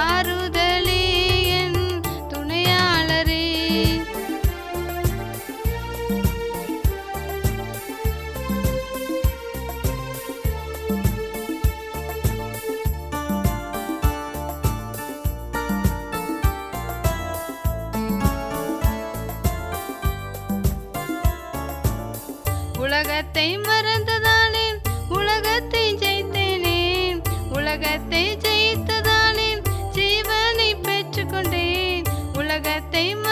ஆறுதலே என் உலகத்தை மறந்ததானே உலகத்தை ஜெயித்தேனே உலகத்தை ஜெய் name